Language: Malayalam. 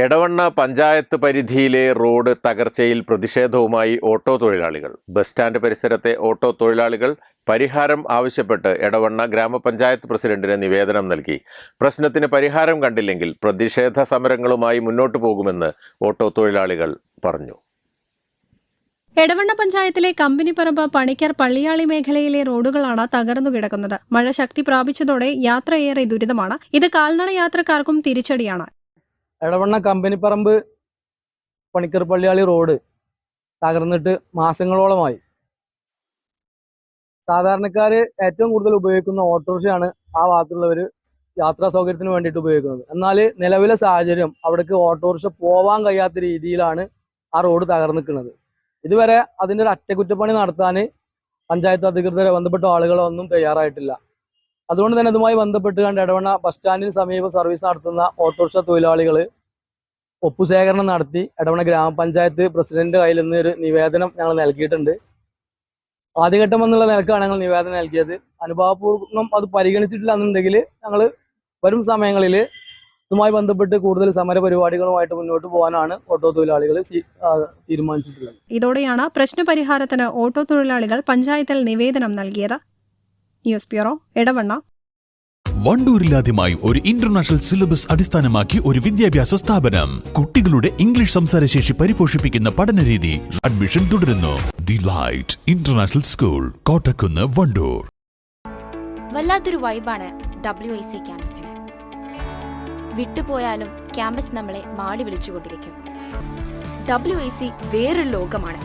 Edavanna panchayat പരിധിയിലെ റോഡ് തകർച്ചയിൽ പ്രതിഷേധവുമായി ഓട്ടോ തൊഴിലാളികൾ. ബസ് സ്റ്റാൻഡ് പരിസരത്തെ ഓട്ടോ തൊഴിലാളികൾ പരിഹാരം ആവശ്യപ്പെട്ട് എടവണ്ണ ഗ്രാമപഞ്ചായത്ത് പ്രസിഡന്റിന് നിവേദനം നൽകി. പ്രശ്നത്തിന് പരിഹാരം കണ്ടില്ലെങ്കിൽ പ്രതിഷേധ സമരങ്ങളുമായി മുന്നോട്ടു പോകുമെന്ന് ഓട്ടോ തൊഴിലാളികൾ പറഞ്ഞു. എടവണ്ണ പഞ്ചായത്തിലെ കമ്പനിപ്പറമ്പ് പണിക്കർ പള്ളിയാളി മേഖലയിലെ റോഡുകളാണ് തകർന്നു കിടക്കുന്നത്. മഴ ശക്തി പ്രാപിച്ചതോടെ യാത്ര ഏറെ ദുരിതമാണ്. ഇത് കാൽനട യാത്രക്കാർക്കും തിരിച്ചടിയാണ്. എടവണ്ണ കമ്പനിപ്പറമ്പ് പണിക്കർ പള്ളിയാളി റോഡ് തകർന്നിട്ട് മാസങ്ങളോളമായി. സാധാരണക്കാർ ഏറ്റവും കൂടുതൽ ഉപയോഗിക്കുന്ന ഓട്ടോറിക്ഷയാണ് ആ ഭാഗത്തുള്ളവർ യാത്രാ സൗകര്യത്തിന് വേണ്ടിയിട്ട് ഉപയോഗിക്കുന്നത്. എന്നാൽ നിലവിലെ സാഹചര്യം അവിടേക്ക് ഓട്ടോറിക്ഷ പോവാൻ കഴിയാത്ത രീതിയിലാണ് ആ റോഡ് തകർന്നിക്കുന്നത് ഇതുവരെ അതിന്റെ ഒരു അറ്റകുറ്റപ്പണി നടത്താൻ പഞ്ചായത്ത് അധികൃതരെ ബന്ധപ്പെട്ട ആളുകളൊന്നും തയ്യാറായിട്ടില്ല. അതുകൊണ്ട് തന്നെ അതുമായി ബന്ധപ്പെട്ട് കണ്ട് ഇടവണ്ണ ബസ് സ്റ്റാൻഡിന് സമീപം സർവീസ് നടത്തുന്ന ഓട്ടോറിക്ഷ തൊഴിലാളികൾ ഒപ്പുശേഖരണം നടത്തി. ഇടവണ ഗ്രാമപഞ്ചായത്ത് പ്രസിഡന്റ് കയ്യിൽ നിന്ന് ഒരു നിവേദനം ഞങ്ങൾ നൽകിയിട്ടുണ്ട്. ആദ്യഘട്ടം എന്നുള്ള നിലക്കാണ് ഞങ്ങൾ നിവേദനം നൽകിയത്. അനുഭാവപൂർവം അത് പരിഗണിച്ചിട്ടില്ല എന്നുണ്ടെങ്കിൽ ഞങ്ങൾ വരും സമയങ്ങളിൽ ഇതുമായി ബന്ധപ്പെട്ട് കൂടുതൽ സമര പരിപാടികളുമായിട്ട് മുന്നോട്ട് പോകാനാണ് ഓട്ടോ തൊഴിലാളികൾ തീരുമാനിച്ചിട്ടുള്ളത്. ഇതോടെയാണ് പ്രശ്നപരിഹാരത്തിന് ഓട്ടോ തൊഴിലാളികൾ പഞ്ചായത്തിൽ നിവേദനം നൽകിയത്. ന്യൂസ് ബ്യൂറോ ഇടവണ്ണ വണ്ടൂരിലാദ്യമായി ഒരു ഇന്റർനാഷണൽ സിലബസ് അടിസ്ഥാനമാക്കി ഒരു വിദ്യാഭ്യാസ സ്ഥാപനം. കുട്ടികളുടെ ഇംഗ്ലീഷ് സംസാരശേഷി പരിപോഷിപ്പിക്കുന്ന പഠനരീതി അഡ്മിഷൻ തുടരുന്നു. The Light International School Kottakkunnu Wandoor. വല്ലാത്തൊരു വൈബാണ് ഡബ്ല്യു ഐ സി ക്യാമ്പസിന്. വിട്ടുപോയാലും ക്യാമ്പസ് നമ്മളെ മാടി വിളിച്ചുകൊണ്ടിരിക്കും. ഡബ്ല്യു ഐ സി വേറൊരു ലോകമാണ്.